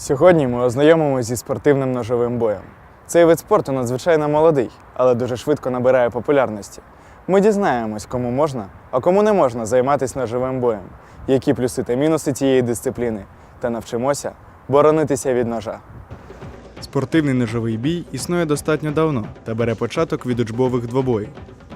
Сьогодні ми ознайомимося зі спортивним ножовим боєм. Цей вид спорту надзвичайно молодий, але дуже швидко набирає популярності. Ми дізнаємось, кому можна, а кому не можна займатися ножовим боєм, які плюси та мінуси цієї дисципліни, та навчимося боронитися від ножа. Спортивний ножовий бій існує достатньо давно та бере початок від учбових двобоїв.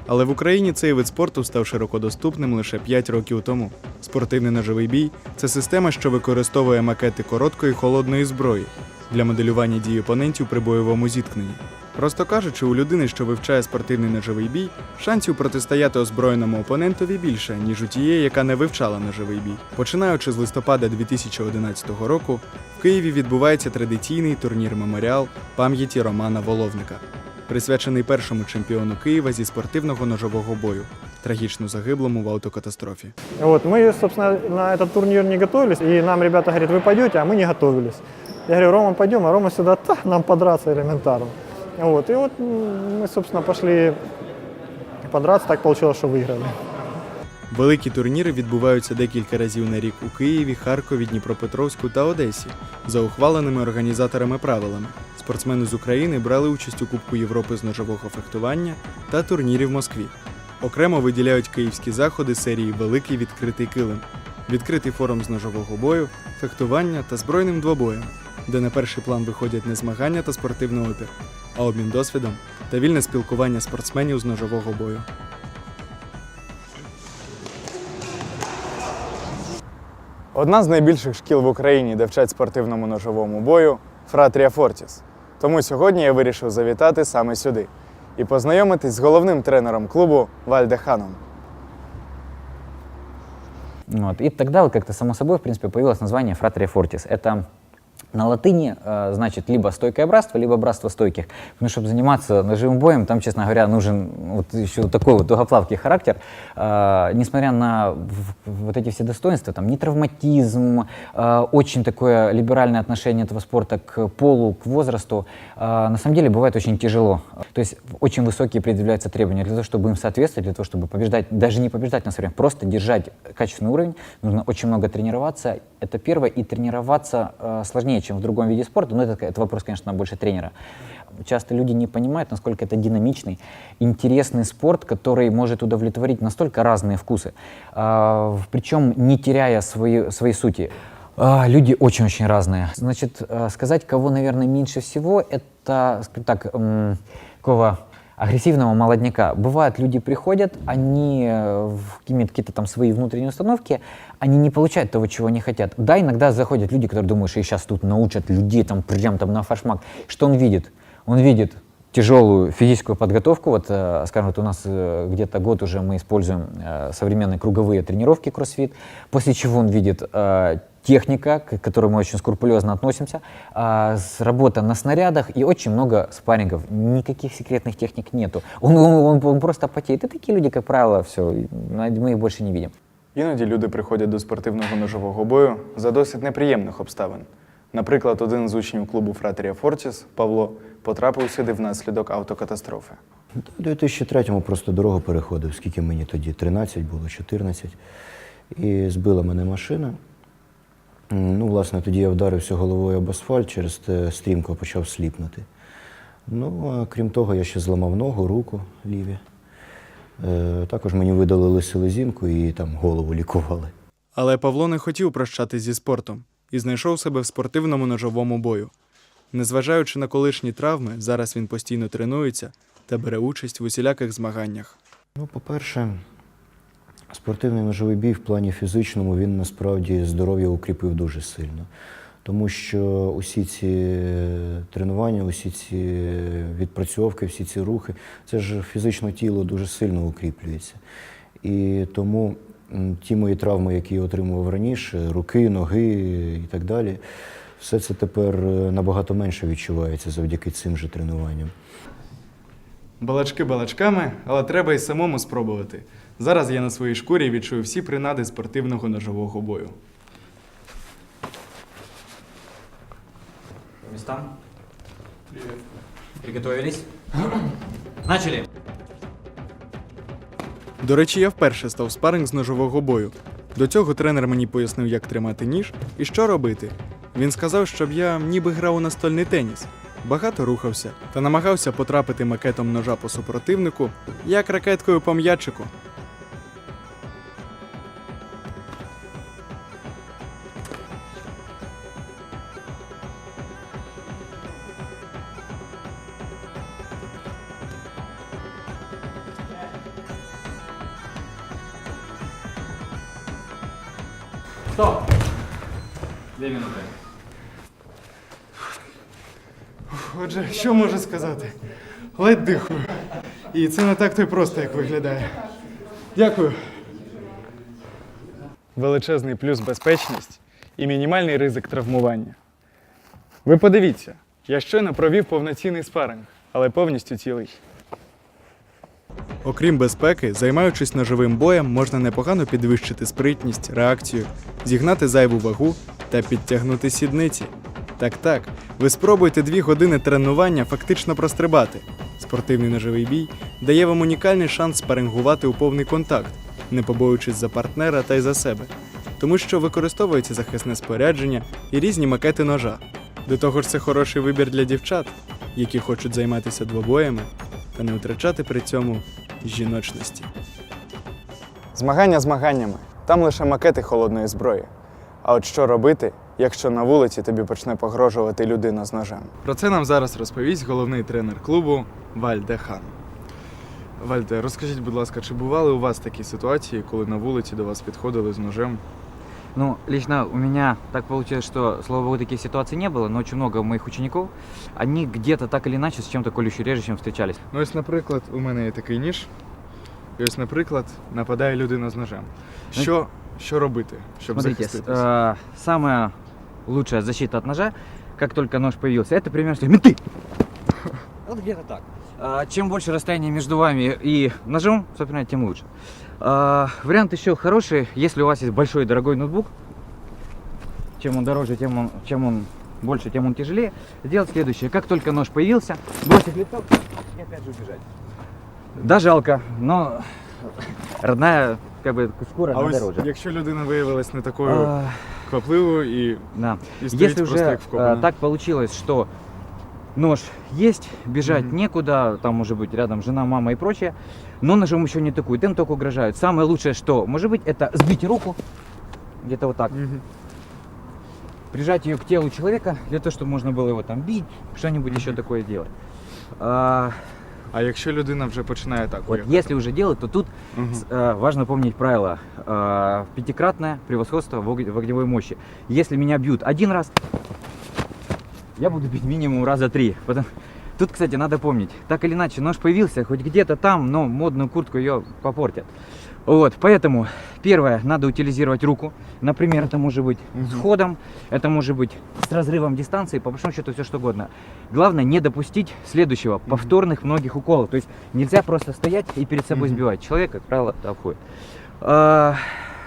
Але в Україні цей вид спорту став широко доступним лише 5 років тому. Спортивний ножовий бій це система, що використовує макети короткої холодної зброї для моделювання дій опонентів при бойовому зіткненні. Просто кажучи, у людини, що вивчає спортивний ножовий бій, шансів протистояти озброєному опонентові більше, ніж у тієї, яка не вивчала ножовий бій. Починаючи з листопада 2011 року, в Києві відбувається традиційний турнір Меморіал пам'яті Романа Воловника, присвячений першому чемпіону Києва зі спортивного ножового бою, трагічно загиблому в автокатастрофі. Вот, мы, собственно, на этот турнир не готовились, и нам ребята говорят, вы пойдете, а мы не готовились. Я говорю, Рома, пойдем, а Рома сюда, та, нам подраться элементарно. Вот, и вот м, мы, собственно, пошли подраться, так получилось, что выиграли. Великі турніри відбуваються декілька разів на рік у Києві, Харкові, Дніпропетровську та Одесі за ухваленими організаторами правилами. Спортсмени з України брали участь у Кубку Європи з ножового фехтування та турнірі в Москві. Окремо виділяють київські заходи серії Великий відкритий килим, відкритий форум з ножового бою, фехтування та збройним двобоєм, де на перший план виходять не змагання та спортивний опір, а обмін досвідом та вільне спілкування спортсменів з ножового бою. Одна з найбільших шкіл в Україні, де вчать спортивному ножовому бою Фратрія Фортіс. Тому сьогодні я вирішив завітати саме сюди і познайомитись з головним тренером клубу Вальдеханом. Вот. И так далее, как-то само собой, в принципе, появилось название Фратрия Фортис. Это на латыни э, значит либо стойкое братство, либо братство стойких. Ну, чтобы заниматься ножевым боем, там, честно говоря, нужен вот еще такой вот тугоплавкий характер. Э, несмотря на вот эти все достоинства, там, не травматизм, э, очень такое либеральное отношение этого спорта к полу, к возрасту, э, на самом деле бывает очень тяжело. То есть очень высокие предъявляются требования для того, чтобы им соответствовать, для того, чтобы побеждать, даже не побеждать на время, просто держать качественный уровень, нужно очень много тренироваться. Это первое, и тренироваться э, сложнее, чем в другом виде спорта, но это, это вопрос, конечно, больше тренера. Часто люди не понимают, насколько это динамичный, интересный спорт, который может удовлетворить настолько разные вкусы, а, причем не теряя свои, своей сути. А, Люди очень-очень разные. Значит, э, сказать, кого, наверное, меньше всего, это, скажем так, такого агрессивного молодняка. Бывает, люди приходят, они э, имеют какие-то там свои внутренние установки, они не получают того, чего они хотят. Да, иногда заходят люди, которые думают, что их сейчас тут научат людей там прям там на фашмак. Что он видит? Он видит тяжелую физическую подготовку. Вот, э, скажем, вот у нас э, где-то год уже мы используем современные круговые тренировки кроссфит, после чего он видит техника, к которой мы очень скрупулезно относимся, а, с- работа на снарядах и очень много спаррингов. Никаких секретных техник нету. Он, он, он- он просто потеет. И такие люди, как правило, все, мы их больше не видим. Іноді люди приходять до спортивного ножового бою за досить неприємних обставин. Наприклад, один з учнів клубу Фратрія Фортіс Павло потрапив сюди внаслідок автокатастрофи. У 2003-му просто дорогу переходив, скільки мені тоді 13 було, 14. І збила мене машина. Ну, власне, тоді я вдарився головою об асфальт, через те стрімко почав сліпнути. Ну, а крім того, я ще зламав ногу, руку ліві. Е, також мені видалили селезінку і там голову лікували. Але Павло не хотів прощатись зі спортом і знайшов себе в спортивному ножовому бою. Незважаючи на колишні травми, зараз він постійно тренується та бере участь в усіляких змаганнях. Ну, по-перше, спортивний ножовий бій в плані фізичному він насправді здоров'я укріпив дуже сильно. Тому що усі ці е, тренування, усі ці е, відпрацьовки, всі ці рухи, це ж фізично тіло дуже сильно укріплюється. І тому ті мої травми, які я отримував раніше, руки, ноги і так далі, все це тепер е, набагато менше відчувається завдяки цим же тренуванням. Балачки балачками, але треба й самому спробувати. Зараз я на своїй шкурі відчую всі принади спортивного ножового бою. По местам. Приготовились. Начали. До речі, я вперше став спаринг з ножового бою. До цього тренер мені пояснив, як тримати ніж і що робити. Він сказав, щоб я ніби грав у настольний теніс, багато рухався та намагався потрапити макетом ножа по супротивнику, як ракеткою по м'ячику. Отже, що можу сказати? Ледь дихаю. І це не так то й просто, як виглядає. Дякую. Величезний плюс безпечність і мінімальний ризик травмування. Ви подивіться, я щойно провів повноцінний спаринг, але повністю цілий. Окрім безпеки, займаючись ножовим боєм, можна непогано підвищити спритність, реакцію, зігнати зайву вагу та підтягнути сідниці. Так так, ви спробуйте дві години тренування фактично прострибати. Спортивний ножовий бій дає вам унікальний шанс спарингувати у повний контакт, не побоюючись за партнера та й за себе, тому що використовується захисне спорядження і різні макети ножа. До того ж, це хороший вибір для дівчат, які хочуть займатися двобоями та не втрачати при цьому жіночності. Змагання змаганнями. Там лише макети холодної зброї. А от що робити, якщо на вулиці тобі почне погрожувати людина з ножем? Про це нам зараз розповість головний тренер клубу Вальде Хан. Вальде, розкажіть, будь ласка, чи бували у вас такі ситуації, коли на вулиці до вас підходили з ножем? Ну, лично у меня так получилось, что, слава богу, таких ситуаций не было, но очень много моих учеников, они где-то так или иначе с чем-то колюще режущим встречались. Ну, ось, наприклад, у мене є такий ніж. І ось, наприклад, нападає людина з ножем. Що, що робити, щоб Смотрите, с- захиститися? э, самая лучшая защита от ножа, как только нож появился, это примерно что менты. Вот где-то так. А, Чем больше расстояние между вами и ножом, собственно, тем лучше. А, Вариант еще хороший, если у вас есть большой и дорогой ноутбук. Чем он дороже, тем он, чем он больше, тем он тяжелее. Сделать следующее. Как только нож появился, бросить листок и опять же убежать. Да, жалко, но родная, как бы, шкура, А она ось дороже. якщо людина виявилась не такою А, квапливою і, Да. і стоїть Если просто уже як вкопана. э, так получилось, что нож есть, бежать Мгм. некуда, там может быть рядом жена, мама и прочее, но ножом еще не атакуют, им только угрожают. Самое лучшее, что может быть, это сбить руку, где-то вот так, Мгм. прижать ее к телу человека, для того, чтобы можно было его там бить, что-нибудь еще такое делать. А, А якщо людина вже починає так? вот если уже делать, то тут. С- э, важно помнить правило. Э, пятикратное превосходство в, в огневой мощи. Если меня бьют один раз, я буду бить минимум раза три. Потом- Тут, кстати, надо помнить, так или иначе, нож появился хоть где-то там, но модную куртку ее попортят. Вот, поэтому первое, надо утилизировать руку. Например, это может быть с Мгм. ходом, это может быть с разрывом дистанции, по большому счету все что угодно. Главное не допустить следующего, повторных многих уколов. То есть нельзя просто стоять и перед собой Мгм. сбивать. Человек, как правило, обходит.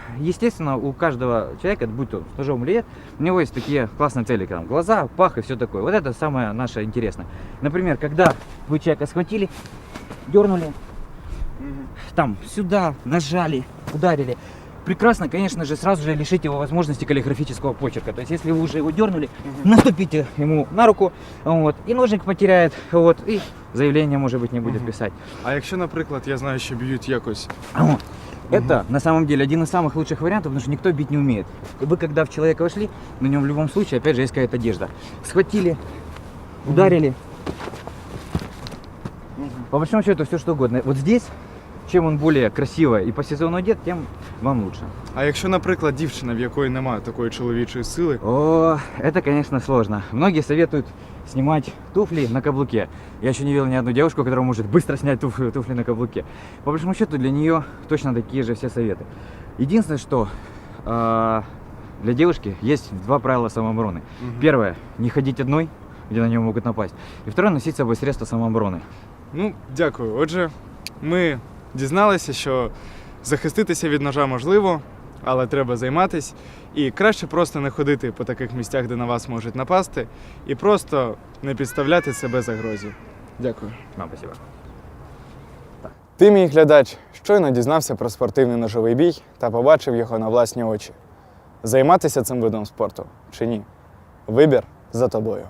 А, Естественно, у каждого человека, будь то с ножом или нет, у него есть такие классные цели, как там, глаза, пах и все такое. Вот это самое наше интересное. Например, когда вы человека схватили, дернули, там сюда нажали, ударили. Прекрасно, конечно же, сразу же лишить его возможности каллиграфического почерка. То есть, если вы уже его дернули, наступите ему на руку, вот, и ножик потеряет, вот, и заявление, может быть, не будет писать. А якщо, наприклад, я знаю, що б'ють якось. Вот. Это на самом деле один из самых лучших вариантов, потому что никто бить не умеет. Вы когда в человека вошли, на нем в любом случае, опять же, есть какая-то одежда. Схватили, ударили. По большому счету, все что угодно. Вот здесь, чем он более красиво и по сезону одет, тем вам лучше. А якщо, наприклад, дівчина, в якої немає такої чоловічої сили, О, это, конечно, сложно. Многие советуют снимать туфли на каблуке. Я еще не видел ни одну девушку, которая может быстро снять туфли, туфли на каблуке. По большому счету, для нее точно такие же все советы. Единственное, что а, для девушки есть два правила самообороны. Мгм. Первое, не ходить одной, где на нее могут напасть. И второе, носить с собой средства самообороны. Ну, дякую. Отже, ми дізналися, що захиститися від ножа можливо, але треба займатись. І краще просто не ходити по таких місцях, де на вас можуть напасти, і просто не підставляти себе загрозі. Дякую. Вам спасибо. Ти, мій глядач, щойно дізнався про спортивний ножовий бій та побачив його на власні очі. Займатися цим видом спорту чи ні? Вибір за тобою.